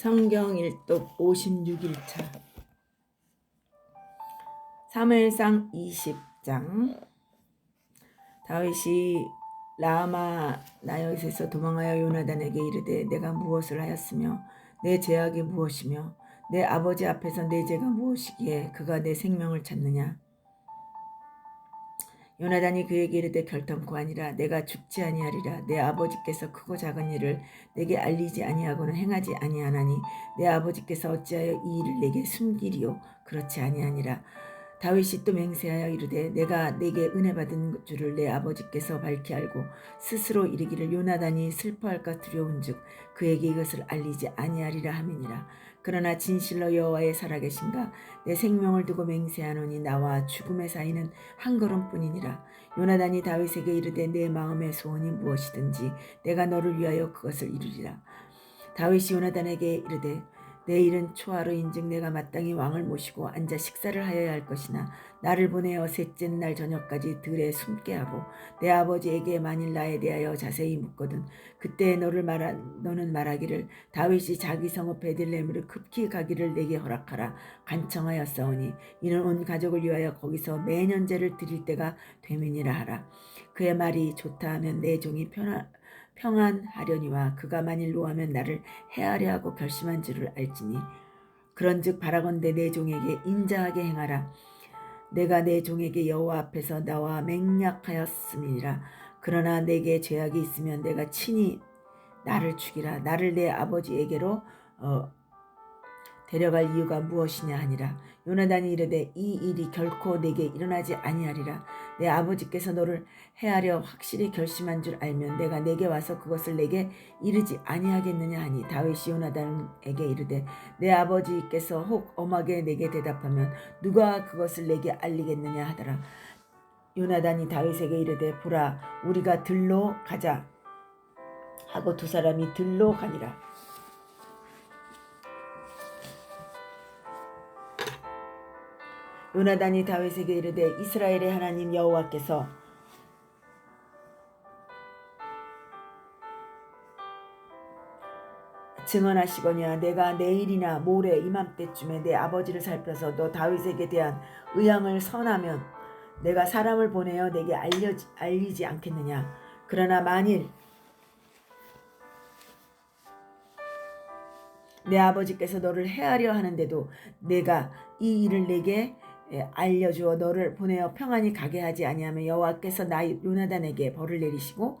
성경 일독 56일차. 사무엘상 20장. 다윗이 라마 나요에서 도망하여 요나단에게 이르되 내가 무엇을 하였으며 내 죄악이 무엇이며 내 아버지 앞에서 내 죄가 무엇이기에 그가 내 생명을 찾느냐 요나단이 그에게 이르되 결탄코 아니라 내가 죽지 아니하리라. 내 아버지께서 크고 작은 일을 내게 알리지 아니하고는 행하지 아니하나니 내 아버지께서 어찌하여 이 일을 내게 숨기리요? 그렇지 아니하니라. 다윗이 또 맹세하여 이르되 내가 내게 은혜 받은 줄을 내 아버지께서 밝히 알고 스스로 이르기를 요나단이 슬퍼할까 두려운즉 그에게 이것을 알리지 아니하리라 함이니라 그러나 진실로 여호와의 살아계신가? 내 생명을 두고 맹세하노니 나와 죽음의 사이는 한 걸음뿐이니라. 요나단이 다윗에게 이르되 내 마음의 소원이 무엇이든지 내가 너를 위하여 그것을 이루리라. 다윗이 요나단에게 이르되 내일은 초하루 인즉 내가 마땅히 왕을 모시고 앉아 식사를 하여야 할 것이나 나를 보내어 셋째 날 저녁까지 들에 숨게 하고 내 아버지에게 만일 나에 대하여 자세히 묻거든 그때 너를 말하 너는 말하기를 다윗이 자기 성읍 베들레헴으로 급히 가기를 내게 허락하라 간청하였사오니 이는 온 가족을 위하여 거기서 매년 제를 드릴 때가 되민이라 하라. 그의 말이 좋다 하면 내 종이 편하 평안하려니와 그가 만일 노하면 나를 해하려 하고 결심한 줄을 알지니 그런즉 바라건대 내 종에게 인자하게 행하라. 내가 내 종에게 여호와 앞에서 나와 맹약하였음이니라. 그러나 내게 죄악이 있으면 내가 친히 나를 죽이라. 나를 내 아버지에게로 어, 데려갈 이유가 무엇이냐 하니라. 요나단이 이르되 이 일이 결코 내게 일어나지 아니하리라 내 아버지께서 너를 해하려 확실히 결심한 줄 알면 내가 내게 와서 그것을 내게 이르지 아니하겠느냐 하니 다윗이 요나단에게 이르되 내 아버지께서 혹 엄하게 내게 대답하면 누가 그것을 내게 알리겠느냐 하더라. 요나단이 다윗에게 이르되 보라 우리가 들로 가자 하고 두 사람이 들로 가니라 요나단이 다윗에게 이르되 이스라엘의 하나님 여호와께서 증언하시거니와 내가 내일이나 모레 이맘때쯤에 내 아버지를 살펴서 너 다윗에게 대한 의향을 선하면 내가 사람을 보내어 내게 알려, 알리지 않겠느냐? 그러나 만일 내 아버지께서 너를 해하려 하는데도 내가 이 일을 내게 예, 알려주어 너를 보내어 평안히 가게 하지 아니하면 여호와께서 나 요나단에게 벌을 내리시고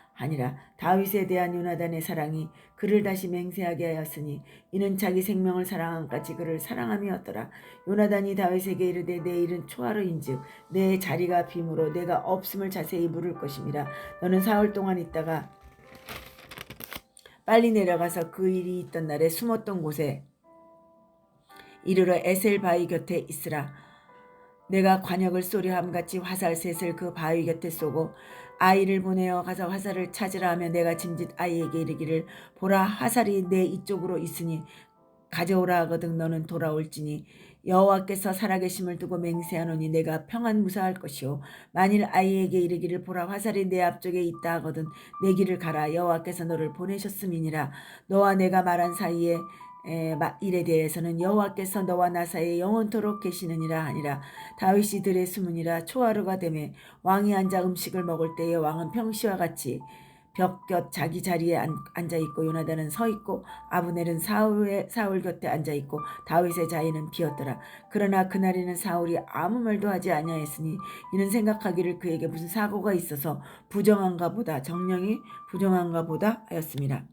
하니라 다윗에 대한 요나단의 사랑이 그를 다시 맹세하게 하였으니 이는 자기 생명을 같이 그를 사랑함이었더라 요나단이 다윗에게 이르되 내일은 초하루인즉 내 자리가 빔으로 내가 없음을 자세히 물을 것임이라 너는 사흘 동안 있다가 빨리 내려가서 그 일이 있던 날에 숨었던 곳에 이르러 에셀 바위 곁에 있으라. 내가 관역을 쏘려 함 같이 화살 셋을 그 바위 곁에 쏘고 아이를 보내어 가서 화살을 찾으라 하며 내가 짐짓 아이에게 이르기를 보라 화살이 내 이쪽으로 있으니 가져오라 하거든 너는 돌아올지니. 여호와께서 살아계심을 두고 맹세하노니 내가 평안 무사할 것이요 만일 아이에게 이르기를 보라 화살이 내 앞쪽에 있다 하거든 내 길을 가라. 여호와께서 너를 보내셨음이니라. 너와 내가 말한 사이에 에, 일에 대해서는 여호와께서 너와 나 사이에 영원토록 계시느니라 하니라 다윗이 들에 숨으니라 초하루가 되매 왕이 앉아 음식을 먹을 때에 왕은 평시와 같이 벽곁 자기 자리에 앉아 있고 요나단은 서 있고 아브넬은 사울의 사울 곁에 앉아 있고 다윗의 자리는 비었더라. 그러나 그날에는 사울이 아무 말도 하지 아니하였으니 이는 생각하기를 그에게 무슨 사고가 있어서 부정한가 보다 정령이 부정한가 보다 하였습니다.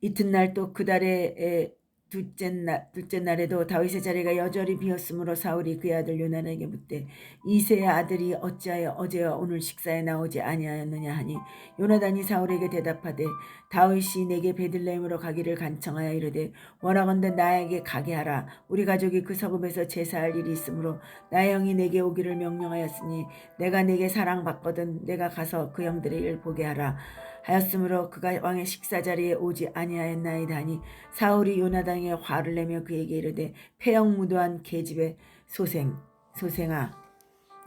이튿날 또 그 달에 둘째 날 둘째 날에도 다윗의 자리가 여전히 비었으므로 사울이 그의 아들 요나단에게 묻되 이세의 아들이 어찌하여 어제와 오늘 식사에 나오지 아니하였느냐 하니 요나단이 사울에게 대답하되 다윗이 내게 베들레헴으로 가기를 간청하여 이르되 원하건대 나에게 가게 하라. 우리 가족이 그 서금에서 제사할 일이 있으므로 나의 형이 내게 오기를 명령하였으니 내가 내게 사랑받거든 내가 가서 그 형들의 일 보게 하라 하였으므로 그가 왕의 식사 자리에 오지 아니하였나이다 하니 사울이 요나단에게 화를 내며 그에게 이르되 폐영무도한 계집의 소생 소생아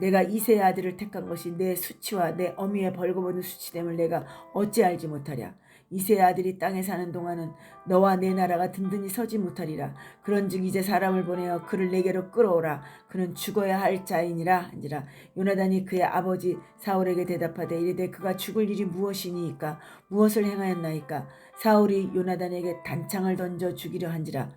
내가 이세의 아들을 택한 것이 내 수치와 내 어미의 벌거벗은 수치됨을 내가 어찌 알지 못하랴 이세의 아들이 땅에 사는 동안은 너와 내 나라가 든든히 서지 못하리라. 그런즉 이제 사람을 보내어 그를 내게로 끌어오라. 그는 죽어야 할 자이니라 한지라. 요나단이 그의 아버지 사울에게 대답하되 이르되 그가 죽을 일이 무엇이니이까 무엇을 행하였나이까 사울이 요나단에게 단창을 던져 죽이려 한지라.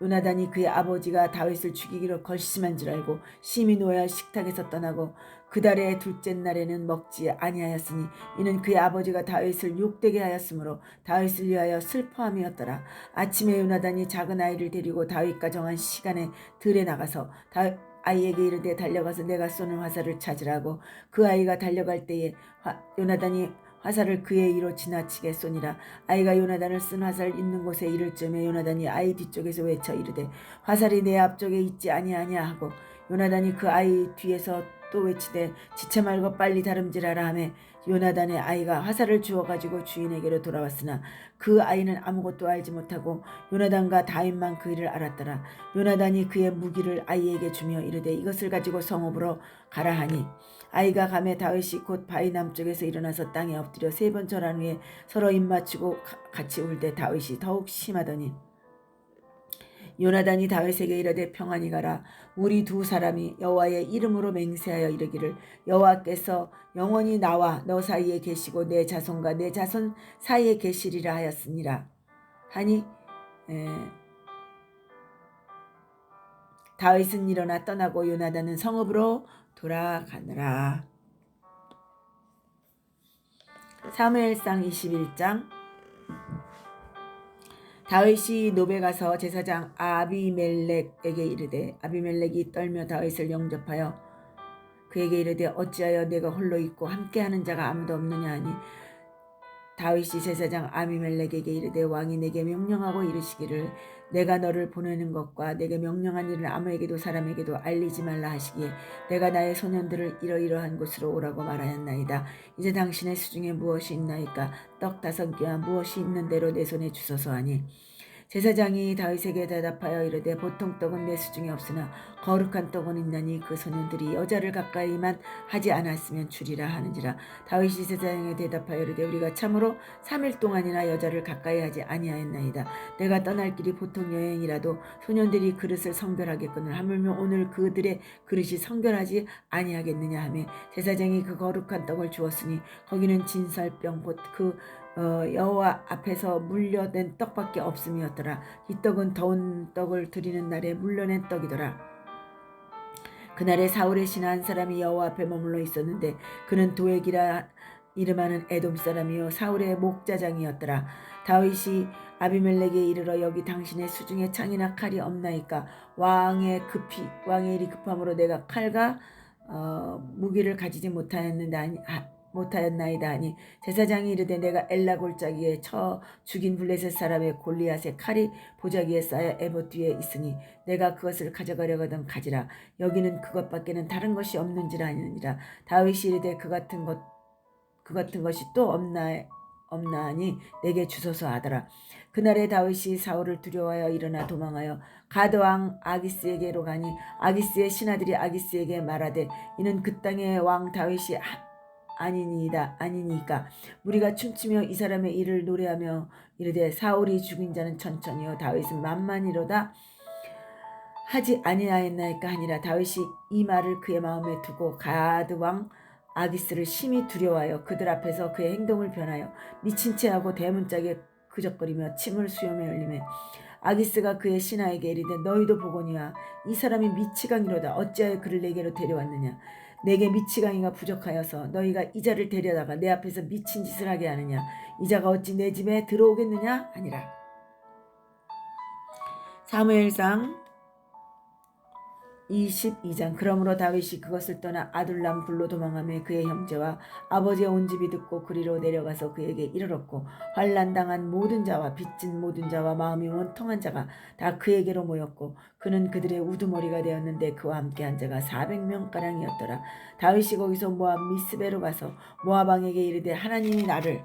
요나단이 그의 아버지가 다윗을 죽이기로 걸심한 줄 알고 심히 노여 식탁에서 떠나고 그 달의 둘째 날에는 먹지 아니하였으니 이는 그의 아버지가 다윗을 욕되게 하였으므로 다윗을 위하여 슬퍼함이었더라. 아침에 요나단이 작은 아이를 데리고 다윗과 정한 시간에 들에 나가서 다, 아이에게 이르되 달려가서 내가 쏘는 화살을 찾으라고 그 아이가 달려갈 때에 화, 요나단이 화살을 그의 이로 지나치게 쏘니라 아이가 요나단을 쓴 화살 있는 곳에 이를 쯤에 요나단이 아이 뒤쪽에서 외쳐 이르되 화살이 내 앞쪽에 있지 아니하냐 하고 요나단이 그 아이 뒤에서 또 외치되 지체 말고 빨리 다름질하라 하매 요나단의 아이가 화살을 주워 가지고 주인에게로 돌아왔으나 그 아이는 아무것도 알지 못하고 요나단과 다윗만 그 일을 알았더라. 요나단이 그의 무기를 아이에게 주며 이르되 이것을 가지고 성읍으로 가라 하니 아이가 감에 다윗이 곧 바위 남쪽에서 일어나서 땅에 엎드려 세 번 절한 후에 서로 입맞추고 같이 울 때 다윗이 더욱 심하더니 요나단이 다윗에게 이르되 평안히 가라. 우리 두 사람이 여호와의 이름으로 맹세하여 이르기를 여호와께서 영원히 나와 너 사이에 계시고 내 자손과 내 자손 사이에 계시리라 하였습니다. 하니 에, 다윗은 일어나 떠나고 요나단은 성읍으로 돌아가느라. 사무엘상 21장 다윗이 노베 가서 제사장 아비멜렉에게 이르되 아비멜렉이 떨며 다윗을 영접하여 그에게 이르되 어찌하여 내가 홀로 있고 함께하는 자가 아무도 없느냐 하니 다윗이 제사장 아비멜렉에게 이르되 왕이 내게 명령하고 이르시기를 내가 너를 보내는 것과 내게 명령한 일을 아무에게도 사람에게도 알리지 말라 하시기에 내가 나의 소년들을 이러이러한 곳으로 오라고 말하였나이다. 이제 당신의 수중에 무엇이 있나이까 떡 다섯 개와 무엇이 있는 대로 내 손에 주소서 하니 제사장이 다윗에게 대답하여 이르되 보통 떡은 내 수중에 없으나 거룩한 떡은 있나니 그 소년들이 여자를 가까이만 하지 않았으면 주리라 하는지라. 다윗이 제사장에 대답하여 이르되 우리가 참으로 3일 동안이나 여자를 가까이 하지 아니하였나이다. 내가 떠날 길이 보통 여행이라도 소년들이 그릇을 성결하겠거늘 하물며 오늘 그들의 그릇이 성결하지 아니하겠느냐 하며 제사장이 그 거룩한 떡을 주었으니 거기는 진설병 곧그 어, 여호와 앞에서 물려낸 떡밖에 없음이었더라. 이 떡은 더운 떡을 드리는 날에 물려낸 떡이더라. 그날에 사울의 신하 한 사람이 여호와 앞에 머물러 있었는데 그는 도액이라 이름하는 에돔 사람이요 사울의 목자장이었더라. 다윗이 아비멜렉에 이르러 여기 당신의 수중에 창이나 칼이 없나이까 왕의 급히 왕의 일이 급함으로 내가 칼과 어, 무기를 가지지 못하였는데 아니, 못하였나이다 하니 제사장이 이르되 내가 엘라 골짜기에 쳐 죽인 블레셋 사람의 골리앗의 칼이 보자기에 쌓여 에봇 뒤에 있으니 내가 그것을 가져가려거든 가지라. 여기는 그것밖에는 다른 것이 없는지라 하니라. 다윗이 이르되 그 같은 것 그 같은 것이 또 없나 없나 하니 내게 주소서 하더라. 그날에 다윗이 사울을 두려워하여 일어나 도망하여 가드 왕 아기스에게로 가니 아기스의 신하들이 아기스에게 말하되 이는 그 땅의 왕 다윗이 아니니이다 아니니까. 우리가 춤추며 이 사람의 일을 노래하며 이르되 사울이 죽인 자는 천천히요 다윗은 만만이로다. 하지 아니하였나이까 하니라. 다윗이 이 말을 그의 마음에 두고 가드 왕 아기스를 심히 두려워하여 그들 앞에서 그의 행동을 변하여 미친 채 하고 대문짝에 그적거리며 침을 수염에 흘리매 아기스가 그의 신하에게 이르되 너희도 보거니와 이 사람이 미치광이로다. 어찌하여 그를 내게로 데려왔느냐 내게 미치광이가 부족하여서 너희가 이자를 데려다가 내 앞에서 미친 짓을 하게 하느냐? 이자가 어찌 내 집에 들어오겠느냐? 하니라. 사무엘상 22장. 그러므로 다윗이 그것을 떠나 아둘람 굴로 도망하며 그의 형제와 아버지의 온 집이 듣고 그리로 내려가서 그에게 이르렀고 환난 당한 모든 자와 빚진 모든 자와 마음이 원통한 자가 다 그에게로 모였고 그는 그들의 우두머리가 되었는데 그와 함께 한 자가 400명 가량이었더라. 다윗이 거기서 모압 미스베로 가서 모압 왕에게 이르되 하나님이 나를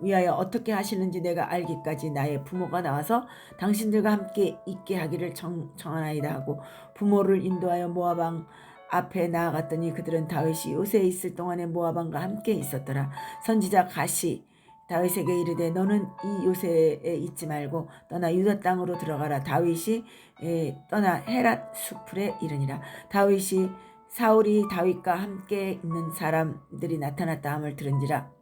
위하여 어떻게 하시는지 내가 알기까지 나의 부모가 나와서 당신들과 함께 있게 하기를 청, 청하나이다 하고 부모를 인도하여 모아방 앞에 나아갔더니 그들은 다윗이 요새에 있을 동안에 모아방과 함께 있었더라. 선지자 가시 다윗에게 이르되 너는 이 요새에 있지 말고 떠나 유다 땅으로 들어가라. 다윗이 에, 떠나 헤랏 수풀에 이르니라. 다윗이 사울이 다윗과 함께 있는 사람들이 나타났다 함을 들은지라.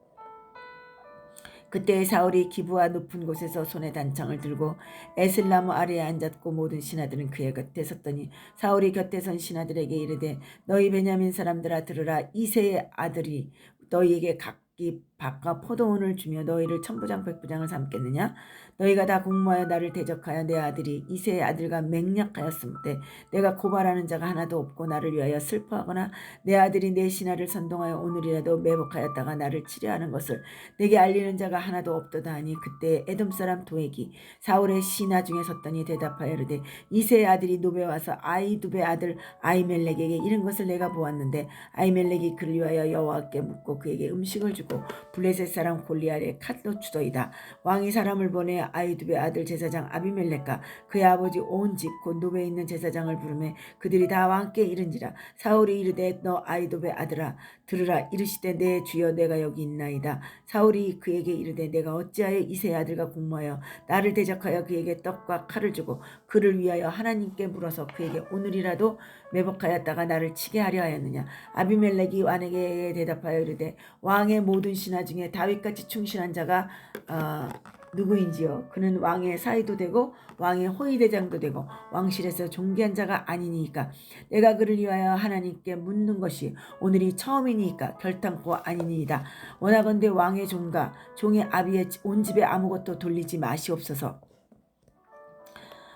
그때 사울이 기부와 높은 곳에서 손에 단창을 들고 에슬나무 아래에 앉았고 모든 신하들은 그의 곁에 섰더니 사울이 곁에 선 신하들에게 이르되 너희 베냐민 사람들아 들으라. 이세의 아들이 너희에게 각기 밥과 포도원을 주며 너희를 천부장 백부장을 삼겠느냐? 너희가 다 공모하여 나를 대적하여 내 아들이 이세의 아들과 맹약하였음때 내가 고발하는 자가 하나도 없고 나를 위하여 슬퍼하거나 내 아들이 내 신하를 선동하여 오늘이라도 매복하였다가 나를 치려하는 것을 내게 알리는 자가 하나도 없도다 하니 그때 에돔 사람 도액이 사울의 신하 중에 섰더니 대답하여 이르되 이세의 아들이 노베 와서 아이두베 아들 아이멜렉에게 이른 것을 내가 보았는데 아이멜렉이 그를 위하여 여호와께 묻고 그에게 음식을 주고 블레셋 사람 골리알의 칼로 주더이다. 왕이 사람을 보내 아이두베 아들 제사장 아비멜렉과 그의 아버지 온 집 곧 노베에 있는 제사장을 부르매 그들이 다 왕께 이른지라 사울이 이르되 너 아이두베 아들아 들으라 이르시되 내 주여 내가 여기 있나이다. 사울이 그에게 이르되 내가 어찌하여 이세 아들과 공모하여 나를 대적하여 그에게 떡과 칼을 주고 그를 위하여 하나님께 물어서 그에게 오늘이라도 매복하였다가 나를 치게 하려 하였느냐? 아비멜렉이 왕에게 대답하여 이르되 왕의 모든 신하 중에 다윗같이 충실한 자가 어, 누구인지요? 그는 왕의 사이도 되고 왕의 호위대장도 되고 왕실에서 존귀한 자가 아니니까. 내가 그를 위하여 하나님께 묻는 것이 오늘이 처음이니까. 결단코 아니니이다. 원하건대 왕의 종과 종의 아비의 온 집에 아무것도 돌리지 마시옵소서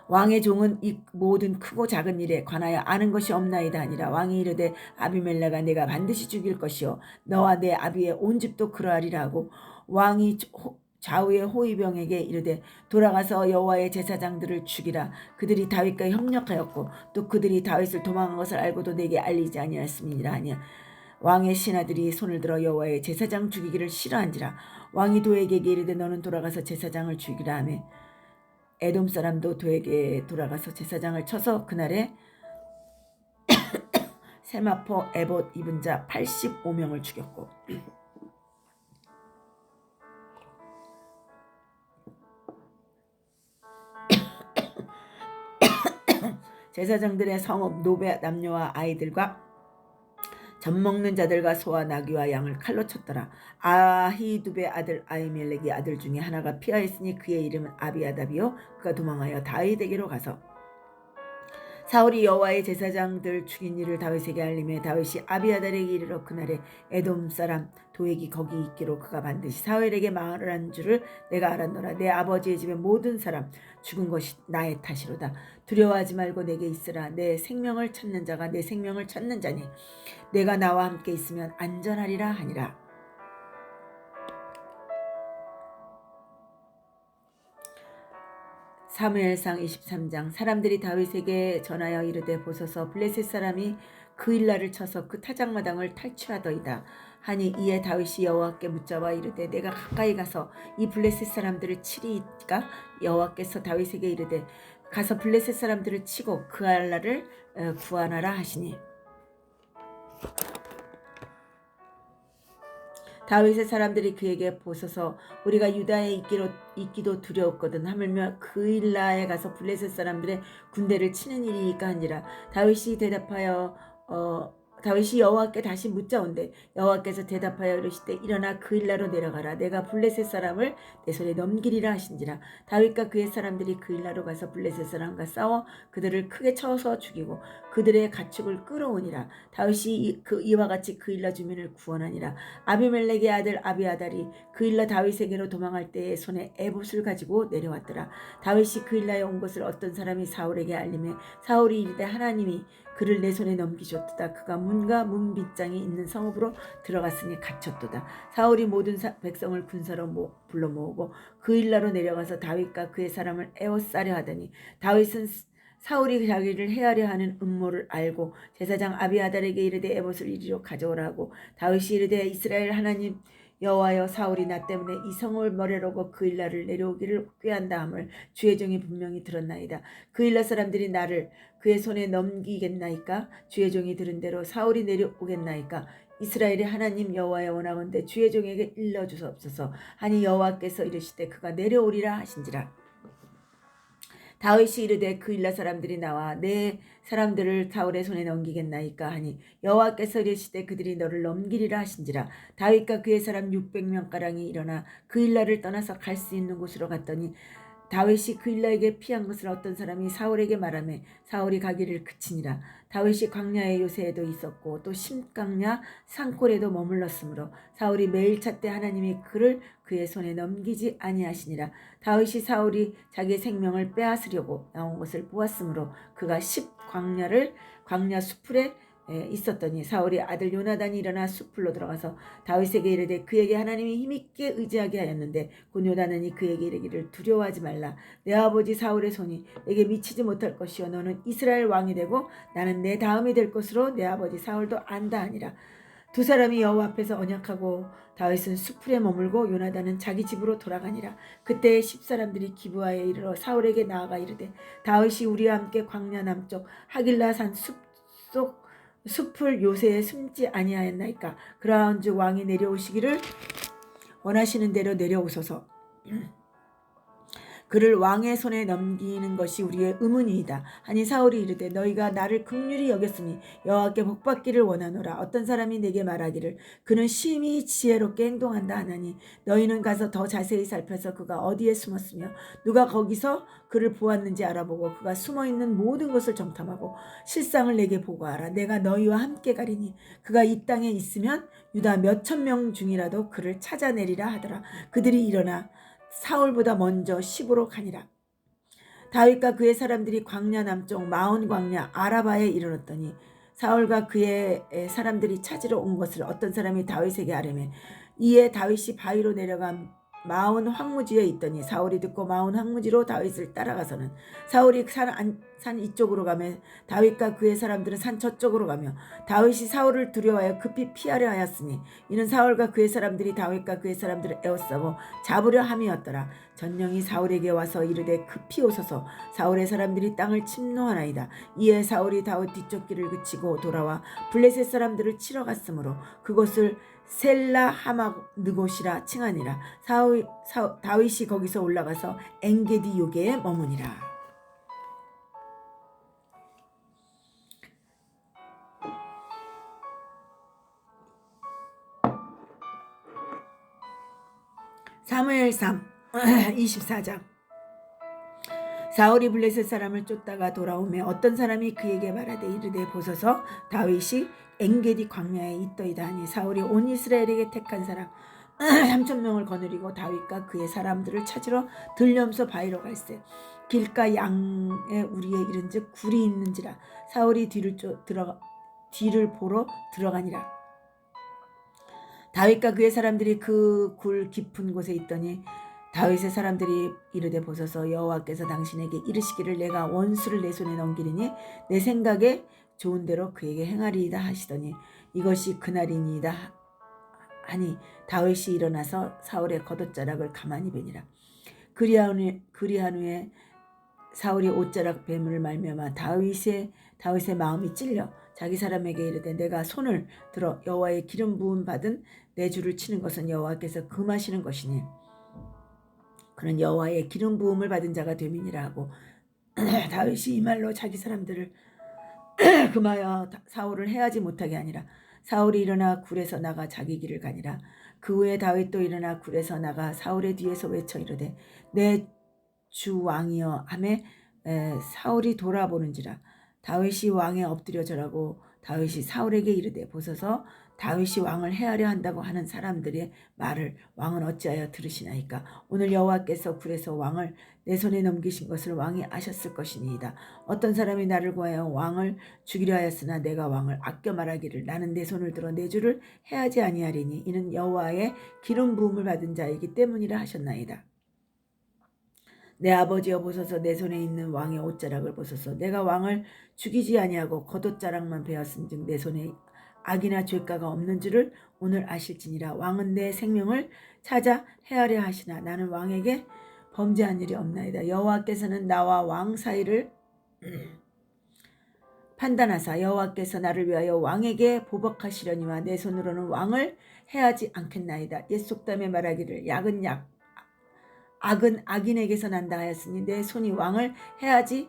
왕의 종은 이 모든 크고 작은 일에 관하여 아는 것이 없나이다 아니라. 왕이 이르되 아비멜레가 내가 반드시 죽일 것이요. 너와 내 아비의 온 집도 그러하리라 하고 왕이 좌우의 호위병에게 이르되 돌아가서 여호와의 제사장들을 죽이라. 그들이 다윗과 협력하였고 또 그들이 다윗을 도망한 것을 알고도 내게 알리지 아니하였음이니라 하니야 왕의 신하들이 손을 들어 여호와의 제사장 죽이기를 싫어한지라. 왕이 도에게 이르되 너는 돌아가서 제사장을 죽이라 하매 에돔 사람도 도에게 돌아가서 제사장을 쳐서 그날에 세마포 에봇 입은 자 85명을 죽였고. 제사장들의 성읍 노베 남녀와 아이들과 젖 먹는 자들과 소와 나귀와 양을 칼로 쳤더라. 아히두베 아들 아이멜렉의 아들 중에 하나가 피하였으니 그의 이름은 아비아답이요 그가 도망하여 다윗에게로 가서 사울이 여호와의 제사장들 죽인 일을 다윗에게 알림해 다윗이 아비아달에게 이르러 그날에 에돔 사람 도액이 거기 있기로 그가 반드시 사울에게 말을 줄을 내가 알았노라. 내 아버지의 집의 모든 사람 죽은 것이 나의 탓이로다. 두려워하지 말고 내게 있으라. 내 생명을 찾는 자가 내 생명을 찾는 자니 내가 나와 함께 있으면 안전하리라 하니라 사무엘상 23장 사람들이 다윗에게 전하여 이르되 보소서 블레셋 사람이 그 일날을 쳐서 그 타작마당을 탈취하더이다. 하니 이에 다윗이 여호와께 묻자와 이르되 내가 가까이 가서 이 블레셋 사람들을 치리이까? 여호와께서 다윗에게 이르되 가서 블레셋 사람들을 치고 그 알라를 어, 구하나라 하시니 다윗의 사람들이 그에게 보소서 우리가 유다에 있기로, 있기도 두려웠거든. 하물며 그일라에 가서 블레셋 사람들의 군대를 치는 일이니까 하니라. 다윗이 대답하여 어, 다윗이 여호와께 다시 묻자온대. 여호와께서 대답하여 이르시되 일어나 그 일나로 내려가라. 내가 블레셋 사람을 내 손에 넘기리라 하신지라. 다윗과 그의 사람들이 그 일나로 가서 블레셋 사람과 싸워 그들을 크게 쳐서 죽이고 그들의 가축을 끌어오니라. 다윗이 이, 그 이와 같이 그 일라 주민을 구원하니라. 아비멜렉의 아들 아비아달이 그 일라 다윗에게로 도망할 때에 손에 에봇을 가지고 내려왔더라. 다윗이 그 일라에 온 것을 어떤 사람이 사울에게 알림해 사울이 이르되 하나님이 그를 내 손에 넘기셨도다. 그가 문과 문빗장이 있는 성읍으로 들어갔으니 갇혔도다. 사울이 모든 사, 백성을 군사로 모, 불러 모으고 그 일나로 내려가서 다윗과 그의 사람을 에워싸려 하더니 다윗은 사울이 자기를 헤아려 하는 음모를 알고 제사장 아비아달에게 이르되 에봇을 이리로 가져오라고 다윗이 이르되 이스라엘 하나님 여호와여 사울이 나 때문에 이 성을 머리로고 그 일라를 내려오기를 꾀한다 함을 주의 종이 분명히 들었나이다. 그 일라 사람들이 나를 그의 손에 넘기겠나이까? 주의 종이 들은 대로 사울이 내려오겠나이까? 이스라엘의 하나님 여호와여 원하건대 주의 종에게 일러 주옵소서. 하니 여호와께서 이르시되 그가 내려오리라 하신지라. 다윗이 이르되 그 일라 사람들이 나와 내 사람들을 사울의 손에 넘기겠나이까 하니 여호와께서 이르시되 그들이 너를 넘기리라 하신지라. 다윗과 그의 사람 600명 가량이 일어나 그 일라를 떠나서 갈 수 있는 곳으로 갔더니 다윗이 그 일라에게 피한 것을 어떤 사람이 사울에게 말하매 사울이 가기를 그치니라. 다윗이 광야의 요새에도 있었고 또 심강야 산골에도 머물렀으므로 사울이 매일 찾되 하나님이 그를 그의 손에 넘기지 아니하시니라. 다윗이 사울이 자기의 생명을 빼앗으려고 나온 것을 보았으므로 그가 십 광야를 광야 수풀에 있었더니 사울이 아들 요나단이 일어나 숲으로 들어가서 다윗에게 이르되 그에게 하나님이 힘있게 의지하게 하였는데 곧 요나단이 그에게 이르기를 두려워하지 말라. 내 아버지 사울의 손이 내게 미치지 못할 것이요. 너는 이스라엘 왕이 되고 나는 내 다음이 될 것으로 내 아버지 사울도 안다 하니라. 두 사람이 여호와 앞에서 언약하고 다윗은 수풀에 머물고 요나단은 자기 집으로 돌아가니라. 그때 십 사람들이 기부하에 이르러 사울에게 나아가 이르되 다윗이 우리와 함께 광야 남쪽 하길라산 숲속 숲을 요새에 숨지 아니하였나이까. 그러한즉 왕이 내려오시기를 원하시는 대로 내려오소서. 그를 왕의 손에 넘기는 것이 우리의 의문이이다. 하니 사울이 이르되 너희가 나를 극률히 여겼으니 여호와께 복받기를 원하노라. 어떤 사람이 내게 말하기를 그는 심히 지혜롭게 행동한다 하나니 너희는 가서 더 자세히 살펴서 그가 어디에 숨었으며 누가 거기서 그를 보았는지 알아보고 그가 숨어 있는 모든 것을 정탐하고 실상을 내게 보고하라. 내가 너희와 함께 가리니 그가 이 땅에 있으면 유다 몇천 명 중이라도 그를 찾아내리라 하더라. 그들이 일어나 사울보다 먼저 시부로 가니라. 다윗과 그의 사람들이 광야 남쪽 마온 광야 아라바에 이르렀더니 사울과 그의 사람들이 찾으러 온 것을 어떤 사람이 다윗에게 아뢰매 이에 다윗이 바위로 내려간 마온 황무지에 있더니 사울이 듣고 마온 황무지로 다윗을 따라가서는 사울이 산, 안, 산 이쪽으로 가며 다윗과 그의 사람들은 산 저쪽으로 가며 다윗이 사울을 두려워하여 급히 피하려 하였으니 이는 사울과 그의 사람들이 다윗과 그의 사람들을 에워싸고 잡으려 함이었더라 전령이 사울에게 와서 이르되 급히 오소서. 사울의 사람들이 땅을 침노하나이다. 이에 사울이 다윗 뒤쪽 길을 그치고 돌아와 블레셋 사람들을 치러 갔으므로 그곳을 셀라 하막 느곳이라 칭하니라. 사울, 사, 다윗이 거기서 올라가서 엥게디 요게에 머무니라. 사무엘 3 24장. 사울이 블레셋 사람을 쫓다가 돌아오며 어떤 사람이 그에게 말하되 이르되 보소서 다윗이 엥게디 광야에 있더이다 하니 사울이 온 이스라엘에게 택한 사람 3천 명을 거느리고 다윗과 그의 사람들을 찾으러 들려면서 바위로 갈새 길가 양에 우리에 이른즉 굴이 있는지라 사울이 뒤를 쫓 들어가 뒤를 보러 들어가니라. 다윗과 그의 사람들이 그 굴 깊은 곳에 있더니 다윗의 사람들이 이르되 보소서 여호와께서 당신에게 이르시기를 내가 원수를 내 손에 넘기리니 내 생각에 좋은 대로 그에게 행하리이다 하시더니 이것이 그날이니이다. 하니 다윗이 일어나서 사울의 겉옷자락을 가만히 베니라. 후에, 그리한 후에 사울이 옷자락 뱀을 말미암아 다윗의 다윗의 마음이 찔려 자기 사람에게 이르되 내가 손을 들어 여호와의 기름 부음 받은 내 주를 치는 것은 여호와께서 금하시는 것이니 그는 여호와의 기름 부음을 받은 자가 됨이니라 하고. 다윗이 이 말로 자기 사람들을 금하여 다- 사울을 해하지 못하게 하니라. 사울이 일어나 굴에서 나가 자기 길을 가니라. 그 후에 다윗도 일어나 굴에서 나가 사울의 뒤에서 외쳐 이르되 내 주 왕이여 하매 에, 사울이 돌아보는지라. 다윗이 왕에 엎드려 절하고 다윗이 사울에게 이르되 보소서 다윗이 왕을 해하려 한다고 하는 사람들의 말을 왕은 어찌하여 들으시나이까? 오늘 여호와께서 굴에서 왕을 내 손에 넘기신 것을 왕이 아셨을 것이니이다. 어떤 사람이 나를 구하여 왕을 죽이려 하였으나 내가 왕을 아껴 말하기를 나는 내 손을 들어 내 주를 해하지 아니하리니 이는 여호와의 기름 부음을 받은 자이기 때문이라 하셨나이다. 내 아버지여 보소서 내 손에 있는 왕의 옷자락을 보소서. 내가 왕을 죽이지 아니하고 겉옷자락만 베었은즉 내 손에 악이나 죄가가 없는 줄을 오늘 아실지니라. 왕은 내 생명을 찾아 헤아려 하시나. 나는 왕에게 범죄한 일이 없나이다. 여호와께서는 나와 왕 사이를 판단하사 여호와께서 나를 위하여 왕에게 보복하시려니와 내 손으로는 왕을 해하지 않겠나이다. 옛 속담에 말하기를 약은 약 악은 악인에게서 난다 하였으니 내 손이 왕을 해하지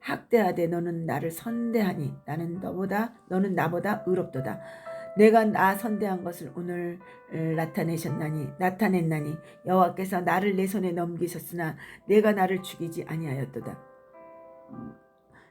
학대하되 너는 나를 선대하니 나는 너보다 너는 나보다 의롭도다. 내가 나 선대한 것을 오늘 나타내셨나니 나타냈나니 여호와께서 나를 내 손에 넘기셨으나 내가 나를 죽이지 아니하였도다.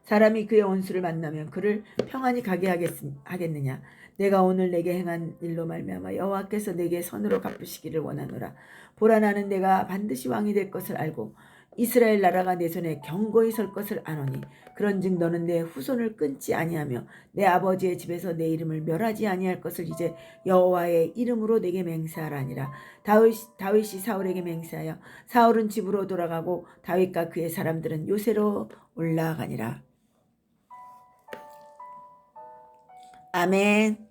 사람이 그의 원수를 만나면 그를 평안히 가게 하겠, 하겠느냐? 내가 오늘 내게 행한 일로 말미암아 여호와께서 내게 선으로 갚으시기를 원하노라. 보라 나는 내가 반드시 왕이 될 것을 알고 이스라엘 나라가 내 손에 경고히 설 것을 아노니 그런즉 너는 내 후손을 끊지 아니하며 내 아버지의 집에서 내 이름을 멸하지 아니할 것을 이제 여호와의 이름으로 내게 맹세하라니라. 다윗, 다윗이 사울에게 맹세하여 사울은 집으로 돌아가고 다윗과 그의 사람들은 요새로 올라가니라. 아멘